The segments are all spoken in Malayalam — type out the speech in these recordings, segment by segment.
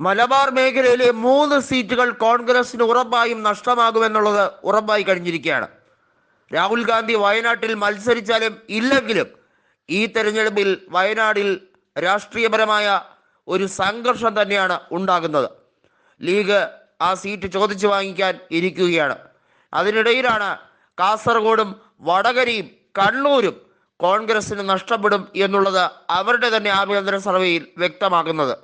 മലബാർ മേഖലയിലെ മൂന്ന് സീറ്റുകൾ കോൺഗ്രസിന് ഉറപ്പായും നഷ്ടമാകുമെന്നുള്ളത് ഉറപ്പായി കഴിഞ്ഞിരിക്കുകയാണ്. രാഹുൽ ഗാന്ധി വയനാട്ടിൽ മത്സരിച്ചാലും ഇല്ലെങ്കിലും ഈ തെരഞ്ഞെടുപ്പിൽ വയനാടിൽ രാഷ്ട്രീയപരമായ ഒരു സംഘർഷം തന്നെയാണ് ഉണ്ടാകുന്നത്. ലീഗ് ആ സീറ്റ് ചോദിച്ചു വാങ്ങിക്കാൻ ഇരിക്കുകയാണ്. അതിനിടയിലാണ് കാസർഗോഡും വടകരയും കണ്ണൂരും കോൺഗ്രസിന് നഷ്ടപ്പെടും എന്നുള്ളത് അവരുടെ തന്നെ ആഭ്യന്തര സർവേയിൽ വ്യക്തമാക്കുന്നത്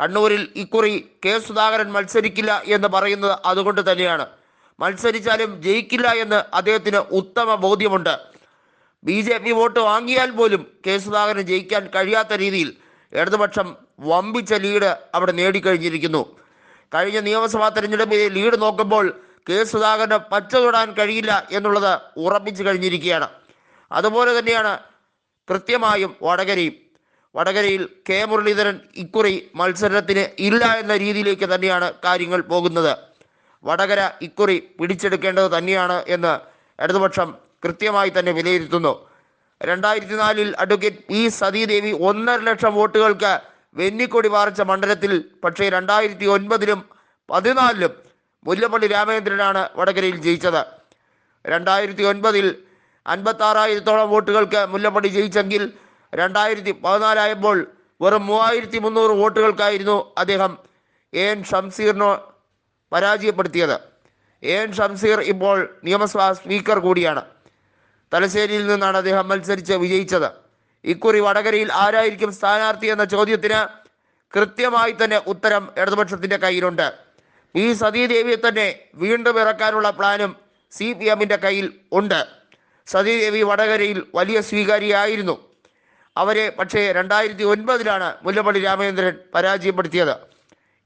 കണ്ണൂരിൽ ഇക്കുറി കെ സുധാകരൻ മത്സരിക്കില്ല എന്ന് പറയുന്നത് അതുകൊണ്ട് തന്നെയാണ്. മത്സരിച്ചാലും ജയിക്കില്ല എന്ന് അദ്ദേഹത്തിന് ഉത്തമ ബോധ്യമുണ്ട്. ബി ജെ പി വോട്ട് വാങ്ങിയാൽ പോലും കെ സുധാകരന് ജയിക്കാൻ കഴിയാത്ത രീതിയിൽ ഇടതുപക്ഷം വമ്പിച്ച ലീഡ് അവിടെ നേടിക്കഴിഞ്ഞിരിക്കുന്നു. കഴിഞ്ഞ നിയമസഭാ തെരഞ്ഞെടുപ്പിലെ ലീഡ് നോക്കുമ്പോൾ കെ സുധാകരന് പച്ച തൊടാൻ കഴിയില്ല എന്നുള്ളത് ഉറപ്പിച്ചു കഴിഞ്ഞിരിക്കുകയാണ്. അതുപോലെ തന്നെയാണ് കൃത്യമായും വടകരയും. വടകരയിൽ കെ മുരളീധരൻ ഇക്കുറി മത്സരത്തിന് ഇല്ല എന്ന രീതിയിലേക്ക് തന്നെയാണ് കാര്യങ്ങൾ പോകുന്നത്. വടകര ഇക്കുറി പിടിച്ചെടുക്കേണ്ടത് തന്നെയാണ് എന്ന് ഇടതുപക്ഷം കൃത്യമായി തന്നെ വിലയിരുത്തുന്നു. രണ്ടായിരത്തി നാലിൽ അഡ്വക്കേറ്റ് പി സതീദേവി ഒന്നര ലക്ഷം വോട്ടുകൾക്ക് വെന്നിക്കൊടി പാറിച്ച മണ്ഡലത്തിൽ പക്ഷേ രണ്ടായിരത്തി ഒൻപതിലും പതിനാലിലും മുല്ലപ്പള്ളി രാമചന്ദ്രനാണ് വടകരയിൽ ജയിച്ചത്. രണ്ടായിരത്തി ഒൻപതിൽ അൻപത്താറായിരത്തോളം വോട്ടുകൾക്ക് മുല്ലപ്പള്ളി ജയിച്ചെങ്കിൽ രണ്ടായിരത്തി പതിനാലായപ്പോൾ വെറും മൂവായിരത്തി മുന്നൂറ് വോട്ടുകൾക്കായിരുന്നു അദ്ദേഹം എൻ ഷംസീറിനോ പരാജയപ്പെടുത്തിയത്. എൻ ഷംസീർ ഇപ്പോൾ നിയമസഭാ സ്പീക്കർ കൂടിയാണ്. തലശ്ശേരിയിൽ നിന്നാണ് അദ്ദേഹം മത്സരിച്ച് വിജയിച്ചത്. ഇക്കുറി വടകരയിൽ ആരായിരിക്കും സ്ഥാനാർത്ഥി എന്ന ചോദ്യത്തിന് കൃത്യമായി തന്നെ ഉത്തരം ഇടതുപക്ഷത്തിന്റെ കയ്യിലുണ്ട്. ഈ സതീദേവിയെ തന്നെ വീണ്ടും ഇറക്കാനുള്ള പ്ലാനും സി പി എമ്മിന്റെ കയ്യിൽ ഉണ്ട്. സതീദേവി വടകരയിൽ വലിയ സ്വീകാരിയായിരുന്നു. അവരെ പക്ഷേ രണ്ടായിരത്തി ഒൻപതിലാണ് മുല്ലപ്പള്ളി രാമചന്ദ്രൻ പരാജയപ്പെടുത്തിയത്.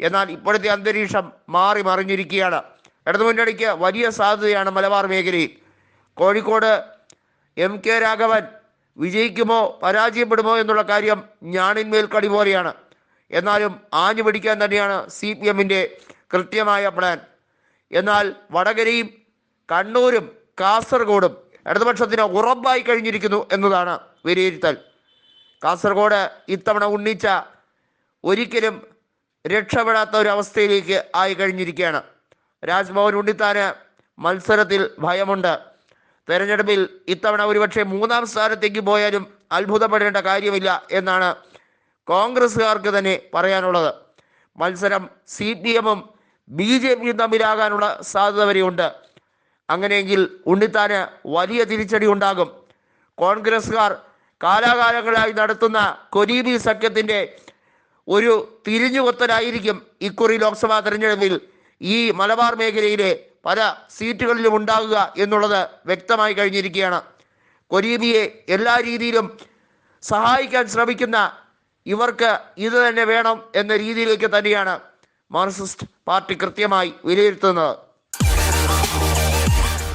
എന്നാൽ ഇപ്പോഴത്തെ അന്തരീക്ഷം മാറി മറിഞ്ഞിരിക്കുകയാണ്. ഇടതുമുന്നണിക്ക് വലിയ സാധ്യതയാണ് മലബാർ മേഖലയിൽ. കോഴിക്കോട് എം കെ രാഘവൻ വിജയിക്കുമോ പരാജയപ്പെടുമോ എന്നുള്ള കാര്യം ഞാണിന്മേൽ കടി പോലെയാണ്. എന്നാലും ആഞ്ഞു പിടിക്കാൻ തന്നെയാണ് സി പി എമ്മിന്റെ കൃത്യമായ പ്ലാൻ. എന്നാൽ വടകരയും കണ്ണൂരും കാസർഗോഡും ഇടതുപക്ഷത്തിന് ഉറപ്പായി കഴിഞ്ഞിരിക്കുന്നു എന്നതാണ് വിലയിരുത്തൽ. കാസർഗോഡ് ഇത്തവണ ഉണ്ണിച്ച ഒരിക്കലും രക്ഷപ്പെടാത്ത ഒരു അവസ്ഥയിലേക്ക് ആയി കഴിഞ്ഞിരിക്കുകയാണ്. രാജ്ഭവൻ ഉണ്ണിത്താന് മത്സരത്തിൽ ഭയമുണ്ട്. തെരഞ്ഞെടുപ്പിൽ ഇത്തവണ ഒരുപക്ഷെ മൂന്നാം സ്ഥാനത്തേക്ക് പോയാലും അത്ഭുതപ്പെടേണ്ട കാര്യമില്ല എന്നാണ് കോൺഗ്രസ്സുകാർക്ക് തന്നെ പറയാനുള്ളത്. മത്സരം സി പി എമ്മും ബി ജെ പിയും തമ്മിലാകാനുള്ള സാധ്യത വരെയുണ്ട്. അങ്ങനെയെങ്കിൽ ഉണ്ണിത്താന് വലിയ തിരിച്ചടി ഉണ്ടാകും. കോൺഗ്രസ്സുകാർ കാലാകാലങ്ങളായി നടത്തുന്ന കൊരീബി സഖ്യത്തിന്റെ ഒരു തിരിഞ്ഞുകൊത്തലായിരിക്കും ഇക്കുറി ലോക്സഭാ തെരഞ്ഞെടുപ്പിൽ ഈ മലബാർ മേഖലയിലെ പല സീറ്റുകളിലും ഉണ്ടാകുക എന്നുള്ളത് വ്യക്തമായി കഴിഞ്ഞിരിക്കുകയാണ്. കൊരീബിയെ എല്ലാ രീതിയിലും സഹായിക്കാൻ ശ്രമിക്കുന്ന ഇവർക്ക് ഇത് തന്നെ വേണം എന്ന രീതിയിലേക്ക് തന്നെയാണ് മാർക്സിസ്റ്റ് പാർട്ടി കൃത്യമായി വിലയിരുത്തുന്നത്.